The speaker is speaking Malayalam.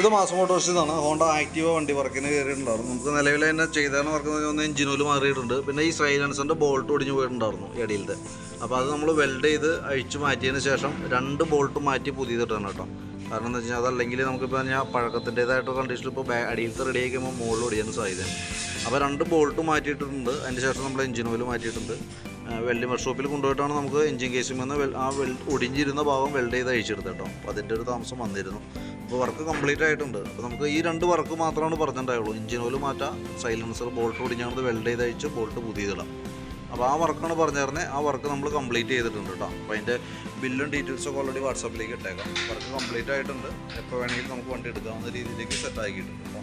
ഇത് മാസം മോട്ടോഴ്സിന്നാണ് ഹോണ്ട ആക്റ്റീവ വണ്ടി വർക്കിന് കയറിയിട്ടുണ്ടായിരുന്നു. നമുക്ക് നിലവിൽ തന്നെ ചെയ്താണ് വർക്ക് ഒന്ന് എഞ്ചിനോൽ മാറിയിട്ടുണ്ട്. പിന്നെ ഈ സൈലൻസറിന്റെ ബോൾട്ട് ഒടിഞ്ഞു പോയിട്ടുണ്ടായിരുന്നു ഇടയിലത്തെ അപ്പോൾ അത് നമ്മൾ വെൽഡ് ചെയ്ത് അഴിച്ചു മാറ്റിയതിന് ശേഷം രണ്ട് ബോൾട്ട് മാറ്റി പുതിയതിട്ടാണ് കേട്ടോ. കാരണം എന്താ വെച്ചാൽ അതല്ലെങ്കിൽ നമുക്കിപ്പോൾ ഞാൻ പഴക്കത്തിന്റെതായിട്ട് കണ്ടീഷൻ ഇപ്പോൾ അടിയിലത്തെ റെഡി ആക്കുമ്പോൾ മുകളിൽ ഒടിയാൻ സാധ്യത അപ്പോൾ രണ്ട് ബോൾട്ട് മാറ്റിയിട്ടുണ്ട്. അതിന് ശേഷം നമ്മൾ എഞ്ചിൻ ഓയിൽ മാറ്റിയിട്ടുണ്ട്. വെൽഡിംഗ് വർക്ക്ഷോപ്പിൽ കൊണ്ടുപോയിട്ടാണ് നമുക്ക് എഞ്ചിൻ കേസിൽ നിന്ന് ആ വെൽ ഒടിഞ്ഞിരുന്ന ഭാഗം വെൽഡ് ചെയ്ത് അഴിച്ചെടുത്തത് കേട്ടോ. അപ്പോൾ അതിന്റെ ഒരു താമസം വന്നിരുന്നു. അപ്പോൾ വർക്ക് കംപ്ലീറ്റ് ആയിട്ടുണ്ട്. അപ്പോൾ നമുക്ക് ഈ രണ്ട് വർക്ക് മാത്രമാണ് പറഞ്ഞിട്ടുണ്ടായുള്ളൂ. എഞ്ചിൻ ഓയിൽ മാറ്റാം സൈലൻസർ ബോൾട്ട് ഒടിഞ്ഞാണത് വെൽഡ് ചെയ്ത് അഴിച്ച് ബോൾട്ട് പുതിയതിടാം. അപ്പോൾ ആ വർക്കാണ് പറഞ്ഞിരുന്നത് ആ വർക്ക് നമ്മൾ കംപ്ലീറ്റ് ചെയ്തിട്ടുണ്ട് കേട്ടോ. അപ്പോൾ അതിന്റെ ബില്ലും ഡീറ്റെയിൽസൊക്കെ ഓൾറെഡി വാട്സാപ്പിലേക്ക് ഇട്ടേക്കാം. വർക്ക് കംപ്ലീറ്റ് ആയിട്ടുണ്ട്. എപ്പോൾ വേണമെങ്കിലും നമുക്ക് വണ്ടി എടുക്കാവുന്ന രീതിയിലേക്ക് സെറ്റ് ആക്കിയിട്ടുണ്ട് കേട്ടോ.